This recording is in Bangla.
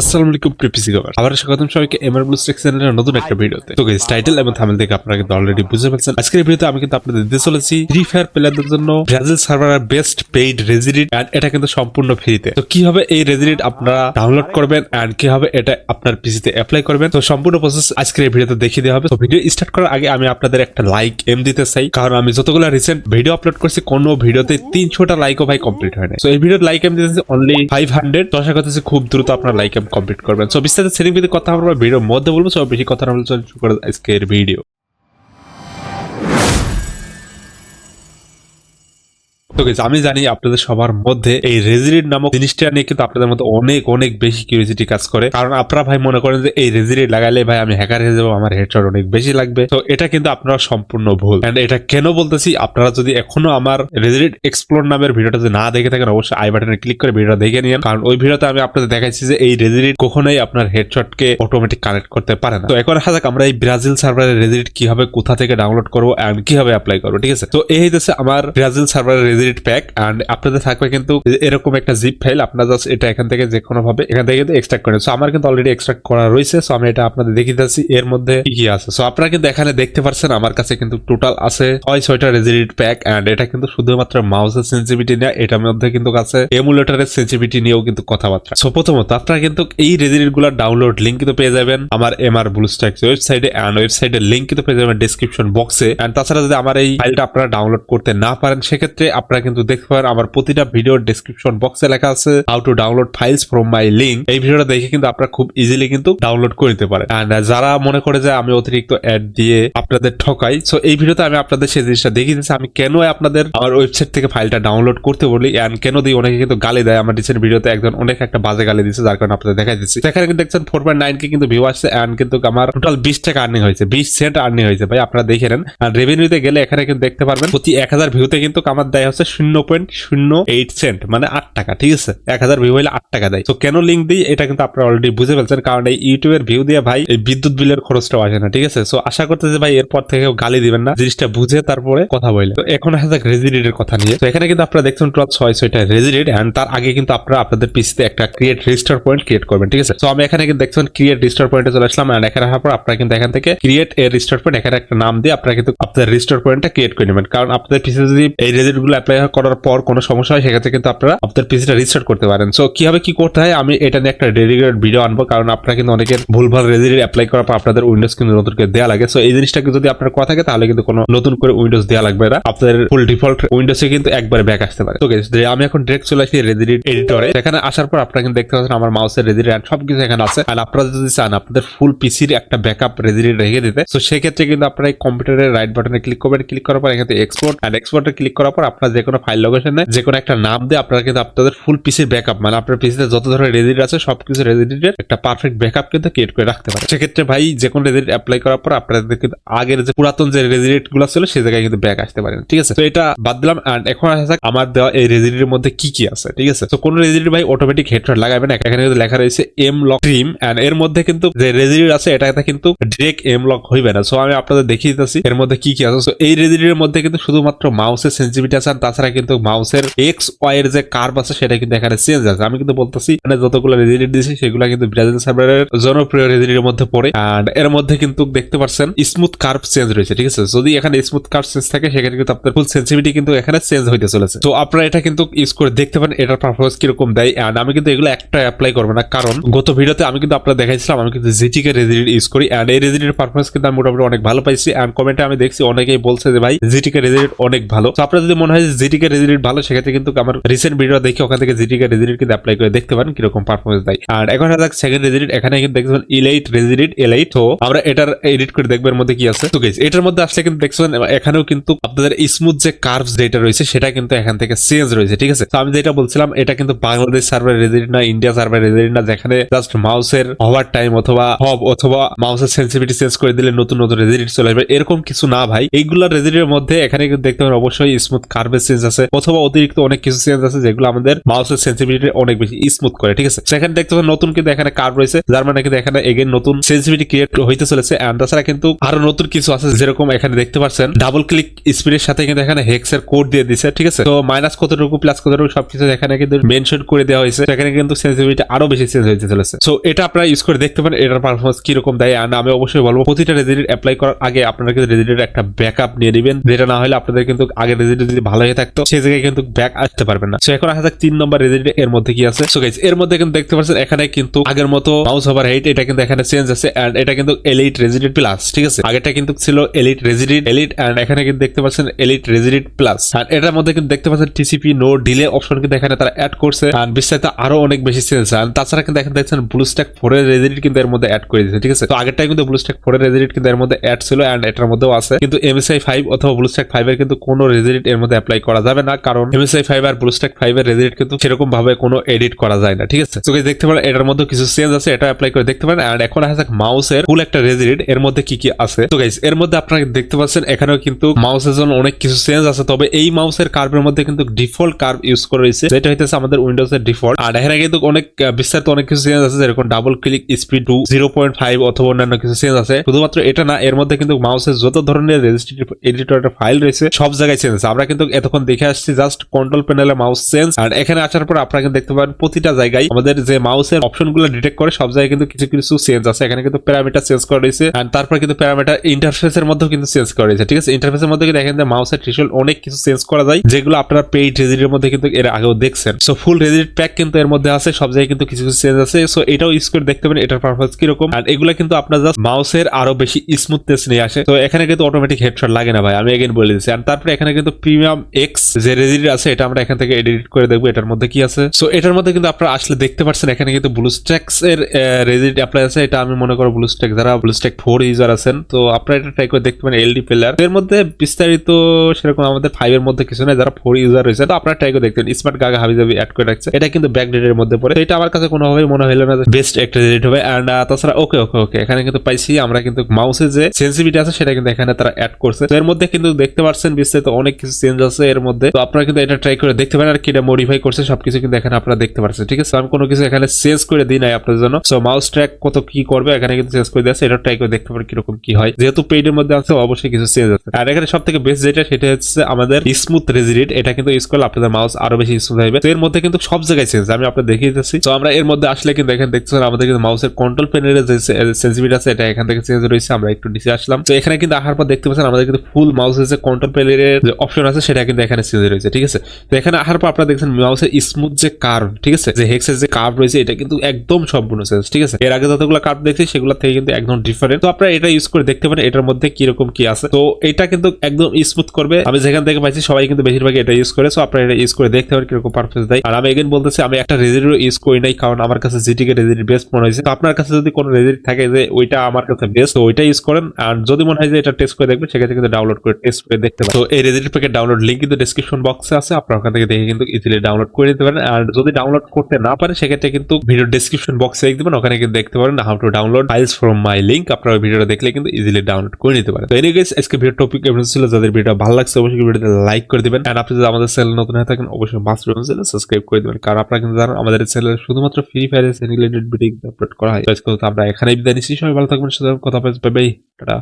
আসসালামু আলাইকুম প্রিপিসি কভার আবার স্বাগতম সবাইকে এমআর ব্লু স্টেক চ্যানেলের নতুন একটা ভিডিওতে। তো গাইস টাইটেল এবং থামেল দেখে আপনারা কিন্তু অলরেডি বুঝে ফেলছেন আজকের ভিডিওতে আমি কিন্তু আপনাদের দিতে চলেছি ফ্রি ফায়ার প্লেয়ারদের জন্য Brazil best paid resident and এটা কিন্তু সম্পূর্ণ ফ্রিতে তো এই রেজিডেন্ট আপনারা ডাউনলোড করবেন এন্ড এটা আপনার পিসিতে অ্যাপ্লাই করবেন, তো সম্পূর্ণ প্রসেস আজকের এই ভিডিওতে দেখিয়ে দেওয়া হবে। তো ভিডিও স্টার্ট করার আগে আমি আপনাদের একটা লাইক এম দিতে চাই, কারণ আমি যতগুলো রিসেন্ট ভিডিও আপলোড করছি, কোনো ভিডিওতে তিনশোটা লাইকও ভাই কমপ্লিট হয় না তো এই ভিডিওর লাইক এম দিতেছি অনলি ফাইভ তো আশা খুব দ্রুত আপনার লাইক কমপ্লিট করবেন। সো বিস্তারিত ভিত্তিক কথা আমরা ভিডিওর মধ্যে বলব সব বেশি কথা না বলে চলে শুরু করে আজকের ভিডিও তো আমি জানি আপনাদের সবার মধ্যে এই রেজিডেন্ট নামক জিনিসটা নিয়ে কিন্তু আপনাদের মধ্যে অনেক অনেক বেশি কিউরিয়াসিটি কাজ করে। কারণ আপনারা ভাই মনে করেন যে এই রেজিডেন্ট লাগাইলে ভাই আমি হ্যাকার হয়ে যাব, আমার হেডশট অনেক বেশি লাগবে। তো এটা কিন্তু আপনারা সম্পূর্ণ ভুল। এন্ড এটা কেন বলতেছি, আপনারা যদি এখনও আমার রেজিডেন্ট এক্সপ্লোর নামের ভিডিওটা যদি না দেখে থাকেন, অবশ্যই আই বাটনে ক্লিক করে ভিডিওটা দেখে নিন কারণ ওই ভিডিওতে আমি আপনাদের দেখাইছি যে এই রেজিডেন্ট কখনোই আপনার হেডশটকে অটোমেটিক কানেক্ট করতে পারে না। তো এখন আসা যাক, আমরা এই ব্রাজিল সার্ভারের রেজিডেন্ট কীভাবে, কোথা থেকে ডাউনলোড করব এন্ড কীভাবে অ্যাপ্লাই করব, ঠিক আছে? তো এই হচ্ছে আমার ব্রাজিল সার্ভারের রেজিডেন্ট প্যাক এন্ড আপনাদের থাকবে কিন্তু এরকম একটা জিপ ফাইল আপনারা জাস্ট এটা এখান থেকে যে কোনো ভাবে এখান থেকে কিন্তু এক্সট্রাক্ট করেন সো আমার কিন্তু অলরেডি এক্সট্রাক্ট করা রয়েছে সো আমি এটা আপনাদের দেখিয়ে দিচ্ছি এর মধ্যে কি কি আছে। সো আপনারা কিন্তু এখানে দেখতে পাচ্ছেন আমার কাছে কিন্তু টোটাল আছে ছয়, ছয়টা রেজিডেন্ট প্যাক এন্ড এটা কিন্তু শুধুমাত্র মাউসের সেন্সিভিটি নিয়ে, এটার মধ্যে কিন্তু আছে এমুলেটারের সেন্সিভিটি নিয়েও কিন্তু কথাবার্তা। সো প্রথমত আপনারা কিন্তু এই রেজিডেন্টগুলোর ডাউনলোড লিঙ্ক কিন্তু পেয়ে যাবেন আমার এমআর ব্লু স্ট্যাক্স ওয়েবসাইটে এন্ড ওয়েবসাইটের লিঙ্ক কিন্তু পেয়ে যাবেন ডিসক্রিপশন বক্সে এন্ড তাছাড়া যদি আমার এই ফাইলটা আপনারা ডাউনলোড করতে না পারেন, সেক্ষেত্রে আপনারা কিন্তু দেখতে পারেন, আমার প্রতিটা ভিডিওর ডিসক্রিপশন বক্সে লেখা আছে how to download files from my link এই ভিডিওটা দেখে কিন্তু আপনারা খুব ইজিলি কিন্তু ডাউনলোড করে নিতে পারেন। এন্ড যারা মনে করে যে আমি অতিরিক্ত অ্যাড দিয়ে আপনাদের ঠকাই সো এই ভিডিওতে আমি আপনাদের সেই জিনিসটা দেখিয়ে দিচ্ছি, আমি কেন আপনাদের আমার ওয়েবসাইট থেকে ফাইলটা ডাউনলোড করতে বলি এন্ড কেন দিই অনেকে কিন্তু গালি দেয়। আমার রিসেন্ট ভিডিওতে একজন অনেক একটা বাজে গালি দিচ্ছে যার কারণে আপনাদের দেখাই দিচ্ছি। সেখানে কিন্তু দেখছেন ফোর পয়েন্ট নাইন কে কিন্তু ভিউ আসছে এন্ড কিন্তু আমার টোটাল বিশ টাকা আর্নিং হয়েছে, বিশ সেন্ট আর্নিং হয়েছে, ভাই, আপনারা দেখে নেন। আর রেভিনিউতে গেলে এখানে কিন্তু দেখতে পারবেন, প্রতি এক হাজার ভিউতে কিন্তু আমার দেয় হচ্ছে শূন্য পয়েন্ট শূন্য এইট সেন্ট মানে আট টাকা, ঠিক আছে? এক হাজার ভিউ হলে আট টাকা দেয়। তো কেন লিঙ্ক দিই? এটা কিন্তু আপনারা অলরেডি বুঝে ফেলছেন, কারণ এই ইউটিউবের ভিউ দিয়ে ভাই এই বিদ্যুৎ বিলের খরচটাও আসে না, ঠিক আছে? সো আশা করতে যে ভাই এরপর থেকে গালি দিবেন না, জিনিসটা বুঝে তারপরে কথা বলে তো, এখন আসা যাক রেজিডেন্টের কথা নিয়ে। তো এখানে কিন্তু আপনারা দেখছেন টোটাল ছয় ছয়টা রেজিডেন্ট এন্ড তার আগে কিন্তু আপনারা আপনাদের পিসিতে একটা ক্রিয়েট রেজিস্টার পয়েন্ট ক্রিয়েট করবেন, ঠিক আছে? তো আমি এখানে কিন্তু দেখছেন ক্রিয়েট রেজিস্টার পয়েন্টে চলে আসলাম এন্ড এখানে আসার পর আপনারা কিন্তু এখান থেকে ক্রিয়েট এর রেজিস্টার পয়েন্ট এখানে একটা নাম দিয়ে আপনারা কিন্তু আপনাদের রেজিস্টার পয়েন্টটা ক্রিয়েট করে নেবেন। কারণ আপনাদের পিসিতে যদি এই রেজিডেন্টগুলো করার পর কোনো সমস্যা হয়, সেক্ষেত্রে কিন্তু আপনারা আপনাদের পিসিটা রিস্টার্ট করতে পারেন। সো কীভাবে কি করতে হয়, আমি এটা নিয়ে একটা ডেডিকেটেড ভিডিও আনব, কারণ আপনারা কিন্তু অনেকের ভুলভাল রেজিডেন্ট অ্যাপ্লাই করার পর আপনাদের উইন্ডোজ কিন্তু নতুন করে দেওয়া লাগে। সো এই জিনিসটাকে যদি আপনার কথা থাকে, তাহলে কিন্তু কোনো নতুন করে উইন্ডোজ দেওয়া লাগবে না। আপনাদের ফুল ডিফল্ট উইন্ডোজে কিন্তু একবারে ব্যাক আসতে পারে। তো আমি এখন ডিরেক্ট চলে আসি রেজিডেন্ট এডিটরে এখানে আসার পর আপনারা কিন্তু দেখতে পাচ্ছেন আমার মাউসের রেজিডেন্ট সবকিছু এখানে আছে। আর আপনারা যদি চান, আপনাদের ফুল পিসির একটা ব্যাকআপ রেজিডেন্ট রেখে দিতে তো সেক্ষেত্রে কিন্তু আপনারা এই কম্পিউটারের রাইট বাটনে ক্লিক করবেন। ক্লিক করার পর এখানে এক্সপোর্ট আর এক্সপোর্টে ক্লিক করার পর আপনারা যে কোনো ফাইল লোকেশনে যে কোনো একটা নাম দিয়ে আপনারা কিন্তু আপনাদের ফুল পিসির ব্যাকআপ মানে আপনার পিসিতে যত ধরনের রেজিডেন্ট আছে, সবকিছু রেজিডেন্টের একটা পারফেক্ট ব্যাকআপ কিন্তু ক্রিয়েট করে রাখতে পারে সেক্ষেত্রে ভাই, যে কোনো রেজিডেন্ট অ্যাপ্লাই করার পর আপনাদের কিন্তু আগের যে পুরাতন যে রেজিডেন্টগুলো ছিল সেই জায়গায় কিন্তু ব্যাক আসতে পারেন, ঠিক আছে? তো এটা বাদ দিলাম, and এখন আসা যাক আমার দেওয়া এই রেজিডেন্টের মধ্যে কি কি আছে, ঠিক আছে? তো কোন রেজিডেন্ট ভাই অটোমেটিক হেডশট লাগাবেন এখানে কিন্তু লেখা রয়েছে এম লক ট্রিম এন্ড এর মধ্যে কিন্তু যে রেজিডেন্ট আছে এটা কিন্তু ডিরেক্ট এম লক হইবে না। সো আমি আপনাদের দেখিয়ে দিতেছি, এর মধ্যে কি কি আছে। সো এই রেজিডেন্টের মধ্যে কিন্তু শুধুমাত্র মাউসের সেন্সিভিটি আছে, আর তাছাড়া কিন্তু মাউসের এক্স ওয়াই এর যে কার্ভ আছে, সেটা কিন্তু এখানে চেঞ্জ আছে। আমি কিন্তু বলতেছি মানে যতগুলো রেজিডেন্ট দিয়েছি, সেগুলো কিন্তু ব্রাজিল সার্ভারের জনপ্রিয় রেজিডেন্টের মধ্যে পড়ে। এন্ড এর মধ্যে কিন্তু দেখতে পাচ্ছেন স্মুথ কার্ভ চেঞ্জ রয়েছে, ঠিক আছে? যদি এখানে স্মুথ কার্ভ চেঞ্জ থাকে সেখানে কিন্তু আপনার ফুল সেন্সিটিভিটি কিন্তু এখানে চেঞ্জ হইতে চলেছে। তো আপনারা এটা কিন্তু ইউজ করে দেখতে পারেন, এটার পারফরমেন্স কীরকম দেয়। এন্ড আমি কিন্তু এগুলো একটা অ্যাপ্লাই করব না, কারণ গত ভিডিওতে আমি কিন্তু আপনার দেখাইছিলাম, আমি কিন্তু জিটিকে রেজিডেন্ট ইউজ করি। এন্ড এই রেজিডেন্টের পারফরমেন্স কিন্তু আমি মোটামুটি অনেক ভালো পাইছি। এন্ড কমেন্টে আমি দেখছি, অনেকেই বলছে যে, ভাই জিটিকে রেজিডেন্ট অনেক ভালো। তো আপনার যদি মনে হয় জিটিকে রেজিডেন্ট ভালো সেক্ষেত্রে কিন্তু আমার রিসেন্ট ভিডিও দেখে ওখান থেকে জিটিকে রেজিডেন্ট কিন্তু অ্যাপ্লাই করে দেখতে পারেন কীরকম পারফরমেন্স দেয়। আর এখন দেখ সেকেন্ড রেজিডেন্ট এখানে কিন্তু দেখবেন ইলাইট রেজিডেন্ট এলাইট তো আমরা এটার এডিট করে দেখব এর মধ্যে কি আছে। তো guys, এটার মধ্যে আসলে কিন্তু দেখছেন এখানেও কিন্তু আপনাদের স্মুথ যে কার্ভস যেটা রয়েছে সেটা কিন্তু এখান থেকে চেঞ্জ রয়েছে ঠিক আছে? তো আমি যেটা বলছিলাম এটা কিন্তু বাংলাদেশ সার্ভার রেজিডেন্ট না ইন্ডিয়া সার্ভার রেজিডেন্ট না যেখানে জাস্ট মাউসের হওয়ার টাইম অথবা হব অথবা মাউসের সেন্সিটিভিটি চেঞ্জ করে দিলে নতুন নতুন রেজিডেন্ট চলে আসবে এরকম কিছু না ভাই। এইগুলা রেজিডেন্টের মধ্যে এখানে কিন্তু দেখতে পাবেন অবশ্যই স্মুথ কার্ভের চেঞ্জ আছে, অথবা অতিরিক্ত অনেক কিছু চেঞ্জ আছে যেগুলো আমাদের মাউসের সেন্সিটিভিটি অনেক বেশি স্মুথ করে, ঠিক আছে? সেখানে দেখতে পাচ্ছেন নতুন কিন্তু এখানে কার্ড রয়েছে, যার মানে কিন্তু এখানে এগেন নতুন সেন্সিটিভিটি ক্রিয়েট হইতে চলেছে এন্ড তাছাড়া কিন্তু আরও নতুন কিছু আছে যেরকম এখানে দেখতে পাচ্ছেন ডাবল ক্লিক স্পিডের সাথে কিন্তু এখানে হেক্সের কোড দিয়ে দিছে, ঠিক আছে? তো মাইনাস কতটুকু প্লাস কতটুকু, সবকিছু এখানে কিন্তু মেনশন করে দেওয়া হয়েছে, সেখানে কিন্তু সেন্সিটিভিটি আরও বেশি চেঞ্জ হইতে চলেছে। সো এটা আপনারা ইউজ করে দেখতে পারেন, এটার পারফরমেন্স কীরকম দেয় আর আমি অবশ্যই বলব, প্রতিটা রেজিডেন্ট অ্যাপ্লাই করার আগে আপনারা কিন্তু রেজিডেন্ট একটা ব্যাকআপ নিয়ে নেবেন, যেটা না হলে আপনাদের কিন্তু আগে রেজিডেন্ট যদি ভালো থাকতো, সেই জায়গায় কিন্তু ব্যাক আসতে পারবেন না। সো এখন আসা যাক তিন নম্বর রেজিডেন্ট এর মধ্যে কি আছে। সো গাইস এর মধ্যে কিন্তু দেখতে পাচ্ছেন, এখানে কিন্তু আগের মতো মাউস ওভার হেড এটা কিন্তু এখানে চেঞ্জ আছে এন্ড এটা কিন্তু এলিট রেজিডেন্ট প্লাস ঠিক আছে? আগেটা কিন্তু ছিল এলিট রেজিডেন্ট এলিট এন্ড এখানে কিন্তু দেখতে পাচ্ছেন এলিট রেজিডেন্ট প্লাস আর এটার মধ্যে কিন্তু দেখতে পাচ্ছেন টিসিপি নো ডিলে অপশন কিন্তু এখানে তারা অ্যাড করছে আর বিস্তারিত আরও অনেক বেশি চেঞ্জ আর তাছাড়া কিন্তু এখানে দেখছেন ব্লু স্ট্যাক ফোরের রেজিডেন্ট কিন্তু এর মধ্যে অ্যাড করে দিয়েছে, ঠিক আছে? তো আগেরটাই কিন্তু ব্লু স্ট্যাক ফোরের রেজিডেন্ট কিন্তু এর মধ্যে অ্যাড ছিল এন্ড এটার মধ্যেও আছে। কিন্তু এমএসআই ফাইভ অথবা ব্লু স্ট্যাক ফাইভ এর কিন্তু কোনো রেজিডেন্ট এর মধ্যে অ্যাপ্লাই করা যাবে না, কারণ এমএসআই ফাইভ আর ব্লু স্ট্যাক ফাইভ এর রেজিডেন্ট কিন্তু সেরকম ভাবে কোনো এডিট করা যায় না, ঠিক আছে? তো দেখতে পারেন, এটার মধ্যে কিছু চেঞ্জ আছে, এটা অ্যাপ্লাই করে দেখতে পারেন আর এখন আসা মাউসের ফুল একটা রেজিডেন্ট এর মধ্যে কি কি আছে? তো গাইস এর মধ্যে আপনারা দেখতে পাচ্ছেন, এখানেও কিন্তু মাউসের জন্য অনেক কিছু চেঞ্জ আছে, তবে এই মাউসের কার্ভের মধ্যে কিন্তু ডিফল্ট কার্ভ ইউজ করা রয়েছে যেটা হইতেছে আমাদের উইন্ডোজ এর ডিফল্ট আর এখানে কিন্তু অনেক বিস্তারিত অনেক কিছু চেঞ্জ আছে, যেরকম double click speed two zero point five অথবা অন্যান্য কিছু চেঞ্জ আছে, শুধুমাত্র এটা না, এর মধ্যে কিন্তু মাউসের যত ধরনের রেজিস্ট্রেটিভ এডিটর ফাইল রয়েছে, সব জায়গায় চেঞ্জ আছে, আমরা কিন্তু এতক্ষণ দেখে আসছি জাস্ট কন্ট্রোল প্যানেলে মাউস চেঞ্জ আর এখানে আসার পর আপনারা কিন্তু দেখতে পারেন প্রতিটা জায়গায় আমাদের যে মাউসের অপশনগুলো ডিটেক্ট করে, সব জায়গায় কিন্তু কিছু কিছু চেঞ্জ আছে। এখানে কিন্তু প্যারামিটার চেঞ্জ করা রয়েছে আর তারপর কিন্তু প্যারামিটার ইন্টারফেসের মধ্যেও কিন্তু চেঞ্জ করা রয়েছে, ঠিক আছে? ইন্টারফেসের মধ্যে কিন্তু দেখেন যে মাউসের থ্রেশহোল্ড অনেক কিছু চেঞ্জ করা যায়, যেগুলো আপনারা পেইড রেজিডের মধ্যে কিন্তু এর আগেও দেখছেন। সো ফুল রেজিড প্যাক কিন্তু এর মধ্যে আছে, সব জায়গায় কিন্তু কিছু কিছু চেঞ্জ আছে। সো এটাও ইউজ করে দেখতে পারেন, এটার পারফরমেন্স কীরকম। আর এগুলো কিন্তু আপনার জাস্ট মাউসের আরও বেশি স্মুথনেস নিয়ে আসে। তো এখানে কিন্তু অটোমেটিক হেডশট লাগে না ভাই, আমি এগেন বলে দিচ্ছি। আর তারপরে এখানে কিন্তু প্রিমিয়াম এক্স যে রেজিড আছে, এটা আমরা এখান থেকে এডিট করে দেখব, এটার মধ্যে কি আছে। সো এটার মধ্যে কিন্তু আপনারা আসলে দেখতে পাচ্ছেন এখানে কিন্তু ব্লুস্ট্যাক্স এর রেজিড অ্যাপ্লাই আছে, এটা আমি মনে করো ব্লুস্ট্যাক যারা ব্লুস্ট্যাক ফোর ইউজার আছেন। তো আপনারা এটা ট্রাই করে দেখতে পারেন এলডি প্লেয়ার এর মধ্যে বিস্তারিত সেরকম আমাদের ফাইভ এর মধ্যে কিছু নেই, যারা ফোর ইউজার রয়েছে তো আপনারা ট্রাই করে দেখতে পারেন। স্মার্ট গাগা হাবি জাবি অ্যাড করে রাখছে। এটা কিন্তু ব্যাকডেট এর মধ্যে পড়ে। এটা আমার কাছে কোনোভাবেই মনে হলো না বেস্ট একটা রেডিট হবে। অ্যান্ড তাছাড়া ওকে ওকে ওকে এখানে কিন্তু পাইছি, আমরা কিন্তু মাউসের যে সেন্সিভিটি আছে, সেটা কিন্তু এখানে তারা অ্যাড করছে। তো এর মধ্যে কিন্তু দেখতে পাচ্ছেন বিস্তারিত অনেক কিছু চেঞ্জ আছে। এর মধ্যে। তো আপনারা কিন্তু এটা ট্রাই করে দেখতে পারেন আর কি এটা মডিফাই করছে, সবকিছু কিন্তু এখানে আপনারা দেখতে পাচ্ছেন ঠিক আছে? আমি কোনো কিছু এখানে চেঞ্জ করে দিই নাই আপনাদের জন্য। সো মাউস ট্র্যাক কত কি করবে এখানে কিন্তু চেঞ্জ করে দিয়েছে এটা ট্রাই করে দেখতে পারেন কীরকম কি হয়। যেহেতু পেইডের মধ্যে আছে, অবশ্যই কিছু চেঞ্জ আছে। আর এখানে সব থেকে বেস্ট যেটা, সেটা হচ্ছে আমাদের স্মুথ রেজিডেন্ট এটা কিন্তু ইউজ করলে আপনাদের মাউস আরও বেশি স্মুথ হবে তো এর মধ্যে কিন্তু সব জায়গায় চেঞ্জ আমি আপনাদের দেখিয়ে দিচ্ছি তো আমরা এর মধ্যে আসলে কিন্তু এখানে দেখতেছেন, আমাদের কিন্তু মাউসের কন্ট্রোল প্যানেলের যে সেন্সিভিটি আছে, এটা এখান থেকে চেঞ্জ রয়েছে, আমরা একটু নিচে আসলাম। তো এখানে কিন্তু আসার পর দেখতে পাচ্ছেন, আমাদের কিন্তু ফুল মাউসের যে কন্ট্রোল প্যানেলের যে অপশন আছে, সেটা কিন্তু এখানে চেঞ্জ রয়েছে, ঠিক আছে? তো এখানে আসার পর আপনারা দেখছেন মাউসের স্মুথ যে কার্ভ ঠিক আছে? যে হেক্সের যে কার্ভ রয়েছে, এটা কিন্তু একদম সম্পূর্ণ চেঞ্জ ঠিক আছে? এর আগে যতগুলো কার্ভ দেখছি সেগুলো থেকে কিন্তু একদম ডিফারেন্ট তো আপনারা এটা ইউজ করে দেখতে পারেন, এটার মধ্যে কীরকম কি আছে। তো এটা কিন্তু একদম স্মুথ করবে। আমি যেখান থেকে পাইছি, সবাই কিন্তু বেশিরভাগ এটা ইউজ করে। সো আপনারা এটা ইউজ করে দেখতে পারেন কীরকম পারফরমেন্স দেয়। আর আমি এগেন বলতেছি, আমি একটা রেজিডের ইউজ করি নাই, কারণ আমার কাছে জিটিকে রেজিড বেস্ট মনে হয়েছে। তো আপনার কাছে যদি কোনো রেজিড থাকে যে, ওইটা আমার কাছে বেস্ট তো ওইটা ইউজ করেন। আর যদি মনে হয় যে এটা টেস্ট করে দেখবেন, সেক্ষেত্রে কিন্তু ডাউনলোড করে টেস্ট করে দেখতে পারেন। তো এই রেজিড প্যাকের ডাউনলোড লিঙ্ক কিন্তু ডেসক্রিপশন বক্সে আছে, আপনারা ওখান থেকে দেখে কিন্তু ইজিলি ডাউনলোড করে নিতে পারেন। আর যদি ডাউনলোড করতে না পারে সেক্ষেত্রে কিন্তু ভিডিও ডেসক্রিপশন বক্সে লিখে দিবেন ওখানে কিন্তু দেখতে পারেন how to download files from my link আপনারা ভিডিওটা দেখলে কিন্তু ইজিলি ডাউনলোড করে নিতে পারেন। তো এনি গেস আজকে ভিডিও টপিক এমন ছিল যাদের ভিডিওটা ভালো লাগছে, অবশ্যই ভিডিওটা লাইক করে দিবেন। এন্ড আপনি যদি আমাদের চ্যানেল নতুন হয়ে থাকেন, অবশ্যই মাস্ট চ্যানেল সাবস্ক্রাইব করে দিবেন। কারণ আপনারা কিন্তু জানেন, আমাদের চ্যানেলে শুধুমাত্র ফ্রি ফায়ারের রিলেটেড ভিডিও আপলোড করা হয়। আজকে আমরা এখানেই বিদায় নিচ্ছি। সবাই ভালো থাকবেন সাথে কথা বলতে বাই টাটা।